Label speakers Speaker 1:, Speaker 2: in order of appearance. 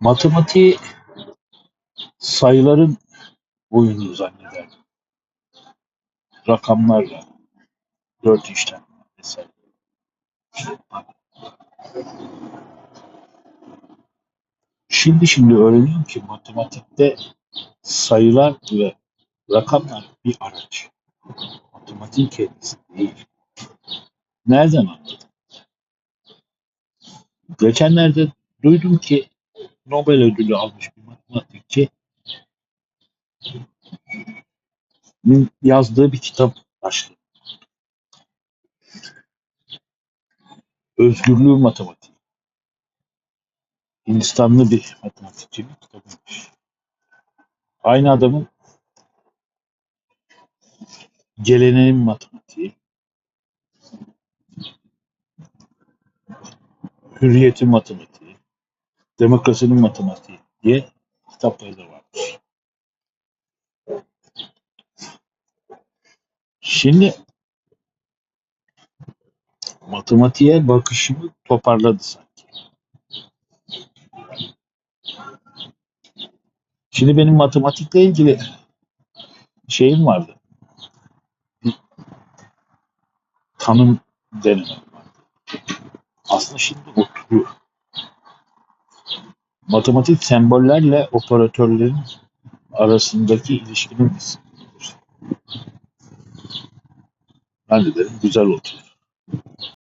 Speaker 1: Matematiği sayıların oyunu zannederdim. Rakamlarla, dört işlem vesaire. Şimdi şimdi öğreniyorum ki matematikte sayılar ve rakamlar bir araç. Matematiğin kendisi değil. Nereden anladım? Geçenlerde duydum ki Nobel ödülü almış bir matematikçi yazdığı bir kitap başlığı. Özgürlüğü Matematiği. Hindistanlı bir matematikçinin kitabıymış. Aynı adamın geleneğin matematiği, hürriyetin matematiği, demokrasinin matematiği diye kitapları da varmış. Şimdi matematiğe bakışımı toparladı sanki. Şimdi benim matematikle ilgili şeyim vardı. Bir tanım denemem vardı. Aslında şimdi oturuyor. Matematik sembollerle operatörlerin arasındaki ilişkinin disiplinidir. Ben de dedim güzel oturuyor.